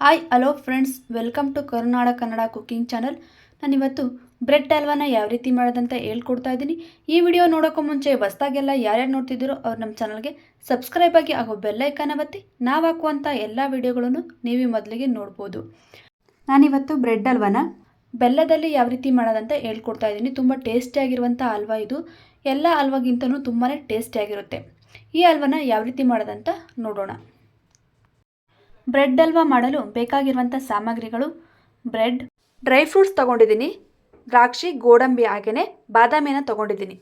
Hi hello friends welcome to Karunada Kannada cooking channel ನಾನಿವತ್ತು bread ಹಲ್ವಾನ ಯಾವ ರೀತಿ ಮಾಡೋದಂತ ಹೇಳ್ಕೊಡ್ತಾ ಇದ್ದೀನಿ. ಈ ವಿಡಿಯೋ ನೋಡೋಕ್ಕೂ ಮುಂಚೆ ಹೊಸ್ದಾಗೆಲ್ಲ ಯಾರ್ಯಾರು ನೋಡ್ತಿದ್ದೀರೋ ಅವ್ರು ನಮ್ಮ ಚಾನಲ್ಗೆ ಸಬ್ಸ್ಕ್ರೈಬ್ ಆಗಿ ಹಾಗೂ ಬೆಲ್ಲೈಕನ್ನ ಒತ್ತಿ ನಾವು ಹಾಕುವಂಥ ಎಲ್ಲ ವಿಡಿಯೋಗಳನ್ನು ನೀವೇ ಮೊದಲಿಗೆ ನೋಡ್ಬೋದು. ನಾನಿವತ್ತು ಬ್ರೆಡ್ ಹಲ್ವಾನ ಬೆಲ್ಲದಲ್ಲಿ ಯಾವ ರೀತಿ ಮಾಡೋದಂತ ಹೇಳ್ಕೊಡ್ತಾ ಇದ್ದೀನಿ. ತುಂಬ ಟೇಸ್ಟಿಯಾಗಿರುವಂಥ ಹಲ್ವಾ ಇದು. ಎಲ್ಲ ಹಲ್ವಾಗಿಂತಲೂ ತುಂಬಾ ಟೇಸ್ಟಿಯಾಗಿರುತ್ತೆ ಈ ಹಲ್ವಾನ ಯಾವ ರೀತಿ ಮಾಡೋದಂತ ನೋಡೋಣ. ಬ್ರೆಡ್ ಹಲ್ವಾ ಮಾಡಲು ಬೇಕಾಗಿರುವಂಥ ಸಾಮಗ್ರಿಗಳು? ಬ್ರೆಡ್. ಡ್ರೈ ಫ್ರೂಟ್ಸ್ ತೊಗೊಂಡಿದ್ದೀನಿ. ದ್ರಾಕ್ಷಿ, ಗೋಡಂಬಿ ಹಾಗೆಯೇ ಬಾದಾಮಿನ ತೊಗೊಂಡಿದ್ದೀನಿ.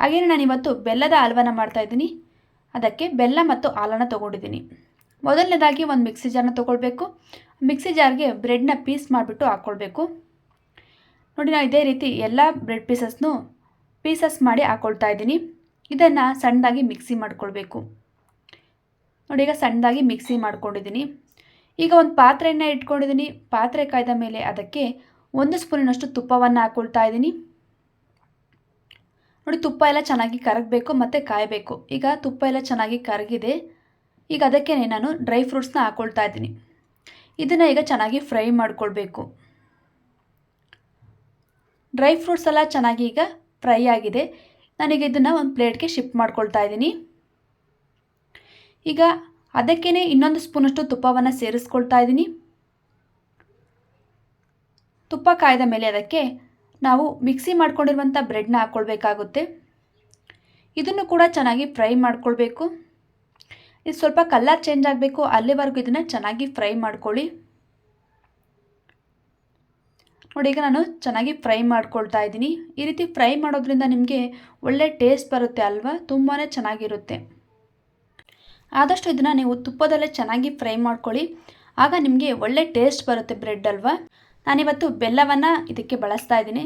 ಹಾಗೆಯೇ ನಾನಿವತ್ತು ಬೆಲ್ಲದ ಹಲ್ವನ ಮಾಡ್ತಾಯಿದ್ದೀನಿ ಅದಕ್ಕೆ ಬೆಲ್ಲ ಮತ್ತು ಹಾಲನ್ನು ತೊಗೊಂಡಿದ್ದೀನಿ. ಮೊದಲನೇದಾಗಿ ಒಂದು ಮಿಕ್ಸಿ ಜಾರ್ನ ತೊಗೊಳ್ಬೇಕು. ಮಿಕ್ಸಿ ಜಾರ್ಗೆ ಬ್ರೆಡ್ನ ಪೀಸ್ ಮಾಡಿಬಿಟ್ಟು ಹಾಕ್ಕೊಳ್ಬೇಕು ನೋಡಿ ನಾನು ಇದೇ ರೀತಿ ಎಲ್ಲ ಬ್ರೆಡ್ ಪೀಸಸ್ನು ಪೀಸಸ್ ಮಾಡಿ ಹಾಕ್ಕೊಳ್ತಾ ಇದ್ದೀನಿ. ಇದನ್ನು ಸಣ್ಣದಾಗಿ ಮಿಕ್ಸಿ ಮಾಡ್ಕೊಳ್ಬೇಕು. ನೋಡಿ, ಈಗ ಸಣ್ಣದಾಗಿ ಮಿಕ್ಸಿ ಮಾಡ್ಕೊಂಡಿದ್ದೀನಿ. ಈಗ ಒಂದು ಪಾತ್ರೆಯನ್ನು ಇಟ್ಕೊಂಡಿದ್ದೀನಿ. ಪಾತ್ರೆ ಕಾಯ್ದ ಮೇಲೆ ಅದಕ್ಕೆ ಒಂದು ಸ್ಪೂನಿನಷ್ಟು ತುಪ್ಪವನ್ನು ಹಾಕ್ಕೊಳ್ತಾ ಇದ್ದೀನಿ. ನೋಡಿ, ತುಪ್ಪ ಎಲ್ಲ ಚೆನ್ನಾಗಿ ಕರಗಬೇಕು ಮತ್ತು ಕಾಯಬೇಕು. ಈಗ ತುಪ್ಪ ಎಲ್ಲ ಚೆನ್ನಾಗಿ ಕರಗಿದೆ. ಈಗ ಅದಕ್ಕೆ ನಾನು ಡ್ರೈ ಫ್ರೂಟ್ಸ್ನ ಹಾಕ್ಕೊಳ್ತಾ ಇದ್ದೀನಿ. ಇದನ್ನು ಈಗ ಚೆನ್ನಾಗಿ ಫ್ರೈ ಮಾಡ್ಕೊಳ್ಬೇಕು. ಡ್ರೈ ಫ್ರೂಟ್ಸ್ ಎಲ್ಲ ಚೆನ್ನಾಗಿ ಈಗ ಫ್ರೈ ಆಗಿದೆ. ನನಗೆ ಇದನ್ನು ಒಂದು ಪ್ಲೇಟ್ಗೆ ಶಿಫ್ಟ್ ಮಾಡ್ಕೊಳ್ತಾ ಇದ್ದೀನಿ. ಈಗ ಅದಕ್ಕೇ ಇನ್ನೊಂದು ಸ್ಪೂನಷ್ಟು ತುಪ್ಪವನ್ನು ಸೇರಿಸ್ಕೊಳ್ತಾ ಇದ್ದೀನಿ. ತುಪ್ಪ ಕಾಯ್ದ ಮೇಲೆ ಅದಕ್ಕೆ ನಾವು ಮಿಕ್ಸಿ ಮಾಡ್ಕೊಂಡಿರುವಂಥ ಬ್ರೆಡ್ನ ಹಾಕ್ಕೊಳ್ಬೇಕಾಗುತ್ತೆ ಇದನ್ನು ಕೂಡ ಚೆನ್ನಾಗಿ ಫ್ರೈ ಮಾಡ್ಕೊಳ್ಬೇಕು. ಇದು ಸ್ವಲ್ಪ ಕಲರ್ ಚೇಂಜ್ ಆಗಬೇಕು, ಅಲ್ಲಿವರೆಗೂ ಇದನ್ನು ಚೆನ್ನಾಗಿ ಫ್ರೈ ಮಾಡ್ಕೊಳ್ಳಿ. ನೋಡಿ, ಈಗ ನಾನು ಚೆನ್ನಾಗಿ ಫ್ರೈ ಮಾಡ್ಕೊಳ್ತಾ ಇದ್ದೀನಿ. ಈ ರೀತಿ ಫ್ರೈ ಮಾಡೋದ್ರಿಂದ ನಿಮಗೆ ಒಳ್ಳೆ ಟೇಸ್ಟ್ ಬರುತ್ತೆ ಅಲ್ವಾ? ತುಂಬಾ ಚೆನ್ನಾಗಿರುತ್ತೆ. ಆದಷ್ಟು ಇದನ್ನು ನೀವು ತುಪ್ಪದಲ್ಲೇ ಚೆನ್ನಾಗಿ ಫ್ರೈ ಮಾಡ್ಕೊಳ್ಳಿ. ಆಗ ನಿಮಗೆ ಒಳ್ಳೆ ಟೇಸ್ಟ್ ಬರುತ್ತೆ ಬ್ರೆಡ್ ಅಲ್ವಾ? ನಾನಿವತ್ತು ಬೆಲ್ಲವನ್ನು ಇದಕ್ಕೆ ಬಳಸ್ತಾ ಇದ್ದೀನಿ.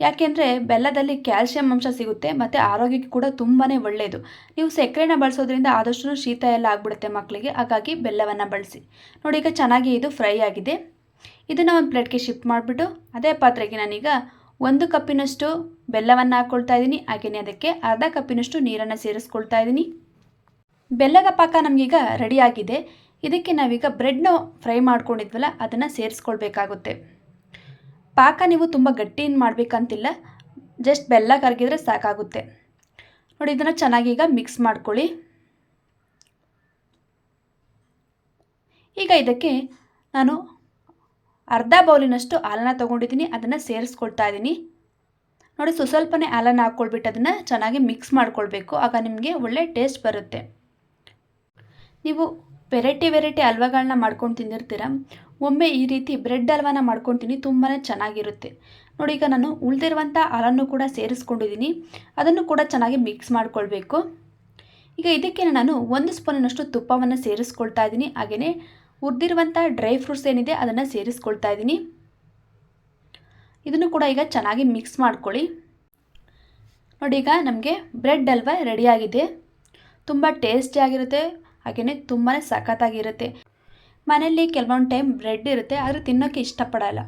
ಯಾಕೆಂದರೆ ಬೆಲ್ಲದಲ್ಲಿ ಕ್ಯಾಲ್ಸಿಯಂ ಅಂಶ ಸಿಗುತ್ತೆ ಮತ್ತು ಆರೋಗ್ಯಕ್ಕೆ ಕೂಡ ತುಂಬಾ ಒಳ್ಳೆಯದು ನೀವು ಸಕ್ಕರೆನ ಬಳಸೋದ್ರಿಂದ ಆದಷ್ಟು ಶೀತ ಎಲ್ಲ ಆಗಿಬಿಡುತ್ತೆ ಮಕ್ಕಳಿಗೆ ಹಾಗಾಗಿ ಬೆಲ್ಲವನ್ನು ಬಳಸಿ. ನೋಡಿ ಈಗ ಚೆನ್ನಾಗಿ ಇದು ಫ್ರೈ ಆಗಿದೆ. ಇದನ್ನು ಒಂದು ಪ್ಲೇಟ್ಗೆ ಶಿಫ್ಟ್ ಮಾಡಿಬಿಟ್ಟು ಅದೇ ಪಾತ್ರೆಗೆ ನಾನೀಗ ಒಂದು ಕಪ್ಪಿನಷ್ಟು ಬೆಲ್ಲವನ್ನು ಹಾಕ್ಕೊಳ್ತಾ ಇದ್ದೀನಿ. ಹಾಗೆಯೇ ಅದಕ್ಕೆ ಅರ್ಧ ಕಪ್ಪಿನಷ್ಟು ನೀರನ್ನು ಸೇರಿಸ್ಕೊಳ್ತಾ ಇದ್ದೀನಿ. ಬೆಲ್ಲದ ಪಾಕ ನಮಗೀಗ ರೆಡಿಯಾಗಿದೆ ಇದಕ್ಕೆ ನಾವೀಗ ಬ್ರೆಡ್ನ ಫ್ರೈ ಮಾಡ್ಕೊಂಡಿದ್ವಲ್ಲ, ಅದನ್ನು ಸೇರಿಸ್ಕೊಳ್ಬೇಕಾಗುತ್ತೆ. ಪಾಕ ನೀವು ತುಂಬ ಗಟ್ಟಿಯನ್ನು ಮಾಡಬೇಕಂತಿಲ್ಲ ಜಸ್ಟ್ ಬೆಲ್ಲ ಕರಗಿದ್ರೆ ಸಾಕಾಗುತ್ತೆ. ನೋಡಿ, ಇದನ್ನು ಚೆನ್ನಾಗಿ ಈಗ ಮಿಕ್ಸ್ ಮಾಡ್ಕೊಳ್ಳಿ. ಈಗ ಇದಕ್ಕೆ ನಾನು ಅರ್ಧ ಬೌಲಿನಷ್ಟು ಹಾಲನ್ನ ತೊಗೊಂಡಿದ್ದೀನಿ, ಅದನ್ನು ಸೇರಿಸ್ಕೊಳ್ತಾ ಇದ್ದೀನಿ. ನೋಡಿ ಸ್ವಲ್ಪನೇ ಹಾಲನ್ನು ಹಾಕ್ಕೊಳ್ಬಿಟ್ಟು ಅದನ್ನು ಚೆನ್ನಾಗಿ ಮಿಕ್ಸ್ ಮಾಡ್ಕೊಳ್ಬೇಕು, ಆಗ ನಿಮಗೆ ಒಳ್ಳೆ ಟೇಸ್ಟ್ ಬರುತ್ತೆ. ನೀವು ವೆರೈಟಿ ವೆರೈಟಿ ಹಲ್ವಾಗಳನ್ನ ಮಾಡ್ಕೊಂಡು ತಿಂದಿರ್ತೀರ. ಒಮ್ಮೆ ಈ ರೀತಿ ಬ್ರೆಡ್ ಹಲ್ವಾನ ಮಾಡ್ಕೊತೀನಿ ತುಂಬಾ ಚೆನ್ನಾಗಿರುತ್ತೆ. ನೋಡಿ, ಈಗ ನಾನು ಉಳಿದಿರುವಂಥ ಹಾಲನ್ನು ಕೂಡ ಸೇರಿಸ್ಕೊಂಡಿದ್ದೀನಿ ಅದನ್ನು ಕೂಡ ಚೆನ್ನಾಗಿ ಮಿಕ್ಸ್ ಮಾಡ್ಕೊಳ್ಬೇಕು. ಈಗ ಇದಕ್ಕೆ ನಾನು ಒಂದು ಸ್ಪೂನಿನಷ್ಟು ತುಪ್ಪವನ್ನು ಸೇರಿಸ್ಕೊಳ್ತಾ ಇದ್ದೀನಿ ಹಾಗೆಯೇ ಹುರಿದಿರುವಂಥ ಡ್ರೈ ಫ್ರೂಟ್ಸ್ ಏನಿದೆ ಅದನ್ನು ಸೇರಿಸ್ಕೊಳ್ತಾ ಇದ್ದೀನಿ ಇದನ್ನು ಕೂಡ ಈಗ ಚೆನ್ನಾಗಿ ಮಿಕ್ಸ್ ಮಾಡ್ಕೊಳ್ಳಿ. ನೋಡಿ, ಈಗ ನಮಗೆ ಬ್ರೆಡ್ ಹಲ್ವಾ ರೆಡಿಯಾಗಿದೆ ತುಂಬ ಟೇಸ್ಟಿಯಾಗಿರುತ್ತೆ ಹಾಗೆಯೇ ತುಂಬಾ ಸಖತ್ತಾಗಿರುತ್ತೆ. ಮನೆಯಲ್ಲಿ ಕೆಲವೊಂದು ಟೈಮ್ ಬ್ರೆಡ್ ಇರುತ್ತೆ, ಆದರೆ ತಿನ್ನೋಕ್ಕೆ ಇಷ್ಟಪಡಲ್ಲ.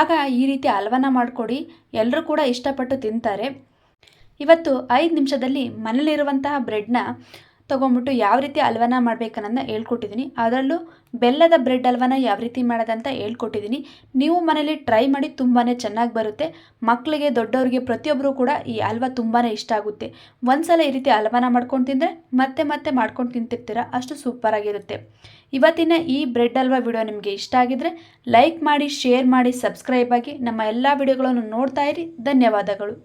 ಆಗ ಈ ರೀತಿ ಹಲ್ವನ ಮಾಡಿಕೊಡಿ ಎಲ್ಲರೂ ಕೂಡ ಇಷ್ಟಪಟ್ಟು ತಿಂತಾರೆ. ಇವತ್ತು ಐದು ನಿಮಿಷದಲ್ಲಿ ಮನೇಲಿರುವಂತಹ ಬ್ರೆಡ್ನ ತೊಗೊಂಬಿಟ್ಟು ಯಾವ ರೀತಿ ಹಲ್ವನ ಮಾಡಬೇಕನ್ನೋದನ್ನ ಹೇಳ್ಕೊಟ್ಟಿದ್ದೀನಿ. ಅದರಲ್ಲೂ ಬೆಲ್ಲದ ಬ್ರೆಡ್ ಹಲ್ವನ ಯಾವ ರೀತಿ ಮಾಡೋದಂತ ಹೇಳ್ಕೊಟ್ಟಿದ್ದೀನಿ. ನೀವು ಮನೇಲಿ ಟ್ರೈ ಮಾಡಿ ತುಂಬಾ ಚೆನ್ನಾಗಿ ಬರುತ್ತೆ. ಮಕ್ಕಳಿಗೆ ದೊಡ್ಡವರಿಗೆ ಪ್ರತಿಯೊಬ್ಬರು ಕೂಡ ಈ ಹಲ್ವ ತುಂಬಾ ಇಷ್ಟ ಆಗುತ್ತೆ. ಒಂದ್ಸಲ ಈ ರೀತಿ ಹಲ್ವನ ಮಾಡ್ಕೊಂಡು ತಿಂದರೆ ಮತ್ತೆ ಮತ್ತೆ ಮಾಡ್ಕೊಂಡು ತಿಂತಿರ್ತೀರ. ಅಷ್ಟು ಸೂಪರಾಗಿರುತ್ತೆ ಇವತ್ತಿನ ಈ ಬ್ರೆಡ್ ಹಲ್ವ ವಿಡಿಯೋ ನಿಮಗೆ ಇಷ್ಟ ಆಗಿದ್ರೆ ಲೈಕ್ ಮಾಡಿ ಶೇರ್ ಮಾಡಿ ಸಬ್ಸ್ಕ್ರೈಬ್ ಆಗಿ ನಮ್ಮ ಎಲ್ಲ ವಿಡಿಯೋಗಳನ್ನು ನೋಡ್ತಾ ಇರಿ. ಧನ್ಯವಾದಗಳು.